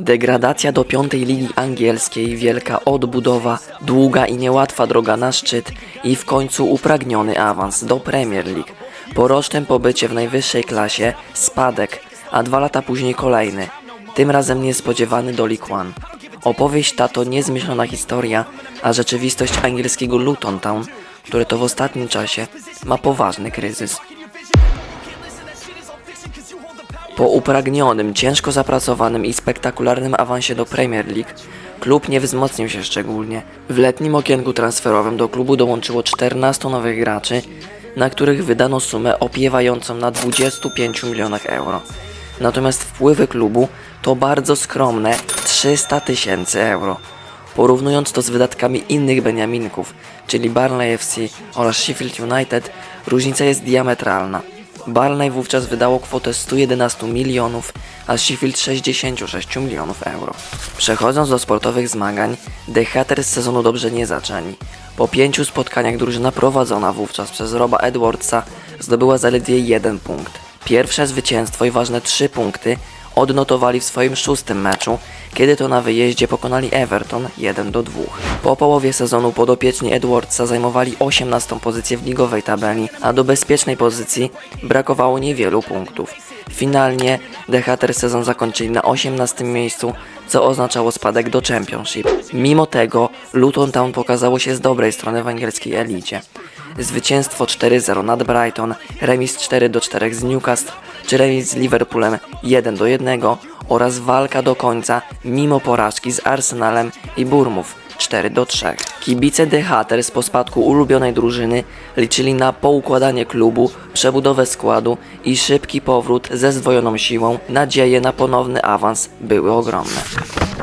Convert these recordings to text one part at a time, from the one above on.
Degradacja do piątej ligi angielskiej, wielka odbudowa, długa i niełatwa droga na szczyt i w końcu upragniony awans do Premier League. Po rocznym pobycie w najwyższej klasie spadek, a dwa lata później kolejny, tym razem niespodziewany do League One. Opowieść ta to niezmyślona historia, a rzeczywistość angielskiego Luton Town, które to w ostatnim czasie ma poważny kryzys. Po upragnionym, ciężko zapracowanym i spektakularnym awansie do Premier League, klub nie wzmocnił się szczególnie. W letnim okienku transferowym do klubu dołączyło 14 nowych graczy, na których wydano sumę opiewającą na 25 milionach euro. Natomiast wpływy klubu to bardzo skromne 300 tysięcy euro. Porównując to z wydatkami innych Beniaminków, czyli Barnley FC oraz Sheffield United, różnica jest diametralna. Barney wówczas wydało kwotę 111 milionów, a Sheffield 66 milionów euro. Przechodząc do sportowych zmagań, The Hatters sezonu dobrze nie zaczęli. Po pięciu spotkaniach drużyna prowadzona wówczas przez Roba Edwardsa zdobyła zaledwie jeden punkt. Pierwsze zwycięstwo i ważne trzy punkty odnotowali w swoim szóstym meczu, kiedy to na wyjeździe pokonali Everton 1 do 2. Po połowie sezonu podopieczni Edwardsa zajmowali 18 pozycję w ligowej tabeli, a do bezpiecznej pozycji brakowało niewielu punktów. Finalnie The Hatters sezon zakończyli na 18 miejscu, co oznaczało spadek do Championship. Mimo tego Luton Town pokazało się z dobrej strony w angielskiej elicie. Zwycięstwo 4-0 nad Brighton, remis 4-4 z Newcastle, czy remis z Liverpoolem 1-1 oraz walka do końca mimo porażki z Arsenalem i Burmów 4 do 3. Kibice The Hatters po spadku ulubionej drużyny liczyli na poukładanie klubu, przebudowę składu i szybki powrót ze zdwojoną siłą. Nadzieje na ponowny awans były ogromne.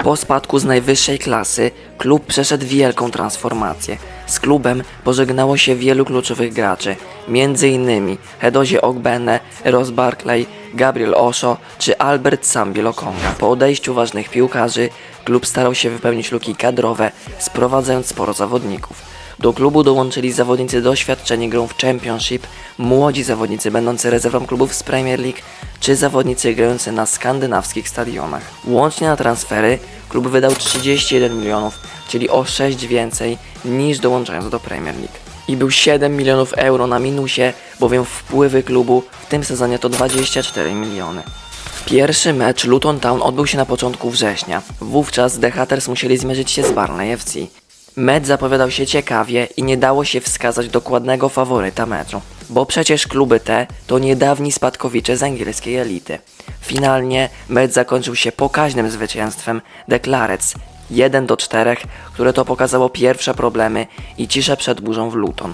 Po spadku z najwyższej klasy klub przeszedł wielką transformację. Z klubem pożegnało się wielu kluczowych graczy, m.in. Hedozie Ogbene, Ross Barclay, Gabriel Osho czy Albert Sambi Lokonga. Po odejściu ważnych piłkarzy klub starał się wypełnić luki kadrowe, sprowadzając sporo zawodników. Do klubu dołączyli zawodnicy doświadczeni grą w Championship, młodzi zawodnicy będący rezerwą klubów z Premier League, czy zawodnicy grający na skandynawskich stadionach. Łącznie na transfery klub wydał 31 milionów, czyli o 6 więcej niż dołączając do Premier League. I był 7 milionów euro na minusie, bowiem wpływy klubu w tym sezonie to 24 miliony. Pierwszy mecz Luton Town odbył się na początku września. Wówczas The Hatters musieli zmierzyć się z Barney FC. Mecz zapowiadał się ciekawie i nie dało się wskazać dokładnego faworyta meczu, bo przecież kluby te to niedawni spadkowicze z angielskiej elity. Finalnie mecz zakończył się pokaźnym zwycięstwem The Clarets 1 do 4, które to pokazało pierwsze problemy i ciszę przed burzą w Luton.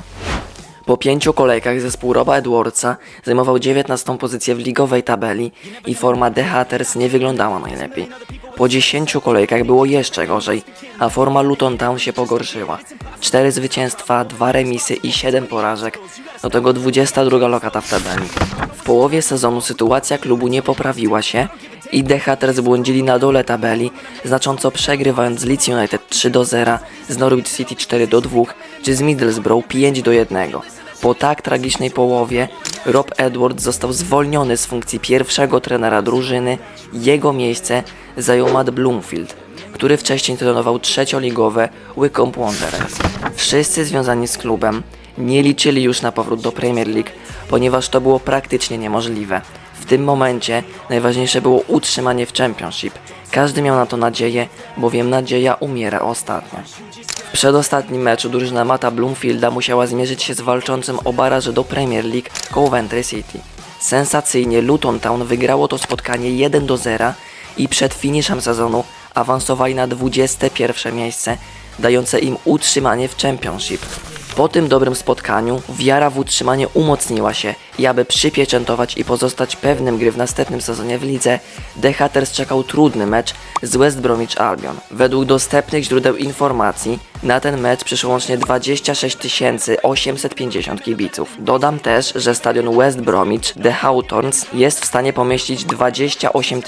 Po pięciu kolejkach zespół Roba Edwardsa zajmował 19 pozycję w ligowej tabeli i forma The Hatters nie wyglądała najlepiej. Po 10 kolejkach było jeszcze gorzej, a forma Luton Town się pogorszyła. 4 zwycięstwa, 2 remisy i 7 porażek, do tego 22 lokata w tabeli. W połowie sezonu sytuacja klubu nie poprawiła się i The Hatters błądzili na dole tabeli, znacząco przegrywając z Leeds United 3 do 0, z Norwich City 4 do 2, czy z Middlesbrough 5 do 1. Po tak tragicznej połowie Rob Edwards został zwolniony z funkcji pierwszego trenera drużyny. Jego miejsce zajął Matt Bloomfield, który wcześniej trenował trzecioligowe Wycombe Wanderers. Wszyscy związani z klubem nie liczyli już na powrót do Premier League, ponieważ to było praktycznie niemożliwe. W tym momencie najważniejsze było utrzymanie w Championship. Każdy miał na to nadzieję, bowiem nadzieja umiera ostatnio. W przedostatnim meczu drużyna Mata Bloomfielda musiała zmierzyć się z walczącym o baraże do Premier League Coventry City. Sensacyjnie Luton Town wygrało to spotkanie 1 do 0 i przed finiszem sezonu awansowali na 21 miejsce, dające im utrzymanie w Championship. Po tym dobrym spotkaniu wiara w utrzymanie umocniła się i aby przypieczętować i pozostać pewnym gry w następnym sezonie w lidze, The Hatters czekał trudny mecz z West Bromwich Albion. Według dostępnych źródeł informacji na ten mecz przyszło łącznie 26 850 kibiców. Dodam też, że stadion West Bromwich The Hawthorns jest w stanie pomieścić 28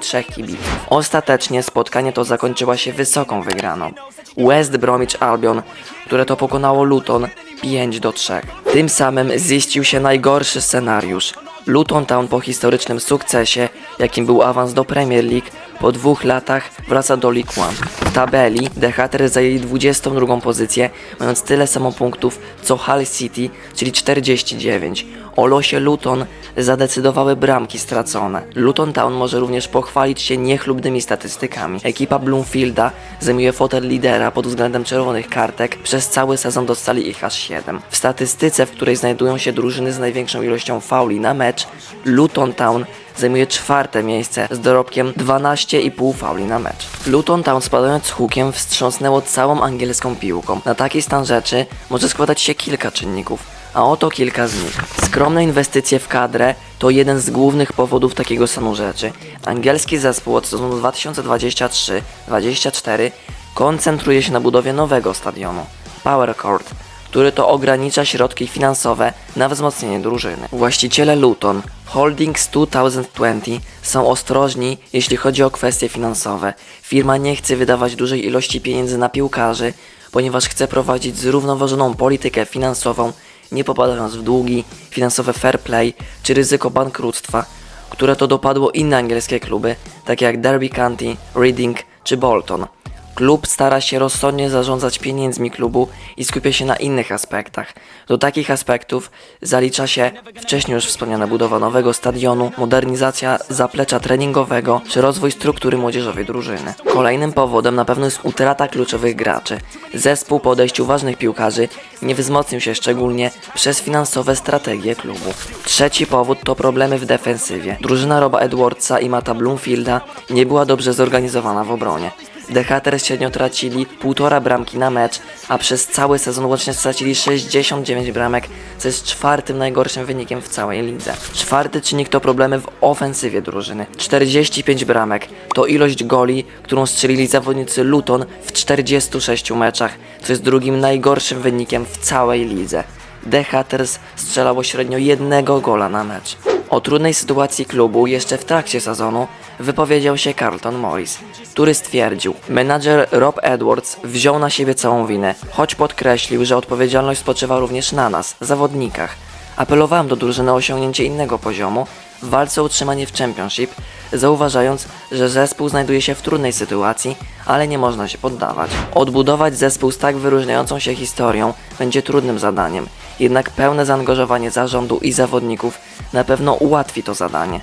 003 kibiców. Ostatecznie spotkanie to zakończyło się wysoką wygraną. West Bromwich Albion, które to pokonało Luton 5 do 3. Tym samym ziścił się najgorszy scenariusz. Luton Town po historycznym sukcesie, jakim był awans do Premier League, Po dwóch latach wraca do League One. W tabeli The Hatters zajęli 22 pozycję, mając tyle samo punktów co Hull City, czyli 49. O losie Luton zadecydowały bramki stracone. Luton Town może również pochwalić się niechlubnymi statystykami. Ekipa Bloomfielda zajmuje fotel lidera pod względem czerwonych kartek. Przez cały sezon dostali ich aż 7. W statystyce, w której znajdują się drużyny z największą ilością fauli na mecz, Luton Town zajmuje czwarte miejsce z dorobkiem 12,5 fauli na mecz. Luton Town spadając hukiem wstrząsnęło całą angielską piłką. Na taki stan rzeczy może składać się kilka czynników, a oto kilka z nich. Skromne inwestycje w kadrę to jeden z głównych powodów takiego stanu rzeczy. Angielski zespół od sezonu 2023-24 koncentruje się na budowie nowego stadionu Power Court, który to ogranicza środki finansowe na wzmocnienie drużyny. Właściciele Luton Holdings 2020 są ostrożni, jeśli chodzi o kwestie finansowe. Firma nie chce wydawać dużej ilości pieniędzy na piłkarzy, ponieważ chce prowadzić zrównoważoną politykę finansową, nie popadając w długi, finansowe fair play czy ryzyko bankructwa, które to dopadło inne angielskie kluby, takie jak Derby County, Reading czy Bolton. Klub stara się rozsądnie zarządzać pieniędzmi klubu i skupia się na innych aspektach. Do takich aspektów zalicza się wcześniej już wspomniana budowa nowego stadionu, modernizacja zaplecza treningowego czy rozwój struktury młodzieżowej drużyny. Kolejnym powodem na pewno jest utrata kluczowych graczy. Zespół po odejściu ważnych piłkarzy nie wzmocnił się szczególnie przez finansowe strategie klubu. Trzeci powód to problemy w defensywie. Drużyna Roba Edwardsa i Mata Bloomfielda nie była dobrze zorganizowana w obronie. The Hatters średnio tracili półtora bramki na mecz, a przez cały sezon łącznie stracili 69 bramek, co jest czwartym najgorszym wynikiem w całej lidze. Czwarty czynnik to problemy w ofensywie drużyny. 45 bramek to ilość goli, którą strzelili zawodnicy Luton w 46 meczach, co jest drugim najgorszym wynikiem w całej lidze. The Hatters strzelało średnio jednego gola na mecz. O trudnej sytuacji klubu jeszcze w trakcie sezonu wypowiedział się Carlton Morris, który stwierdził, menadżer Rob Edwards wziął na siebie całą winę, choć podkreślił, że odpowiedzialność spoczywa również na nas, zawodnikach. Apelowałem do drużyny o osiągnięcie innego poziomu w walce o utrzymanie w Championship, zauważając, że zespół znajduje się w trudnej sytuacji, ale nie można się poddawać. Odbudować zespół z tak wyróżniającą się historią będzie trudnym zadaniem, jednak pełne zaangażowanie zarządu i zawodników na pewno ułatwi to zadanie.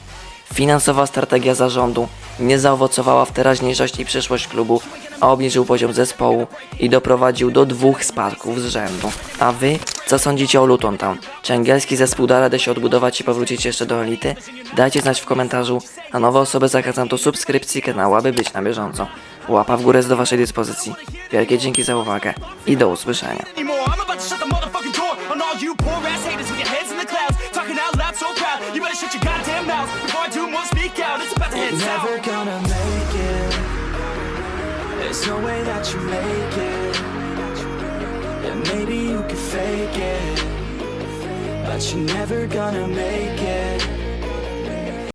Finansowa strategia zarządu nie zaowocowała w teraźniejszość i przyszłość klubu, a obniżył poziom zespołu i doprowadził do dwóch spadków z rzędu. A wy, co sądzicie o Luton Town? Czy angielski zespół da radę się odbudować i powrócić jeszcze do elity? Dajcie znać w komentarzu, a nowe osoby zachęcam do subskrypcji kanału, aby być na bieżąco. Łapa w górę jest do waszej dyspozycji. Wielkie dzięki za uwagę i do usłyszenia. anymore. I'm about to shut the no way that you make it. And maybe you could fake it. But you're never gonna make it.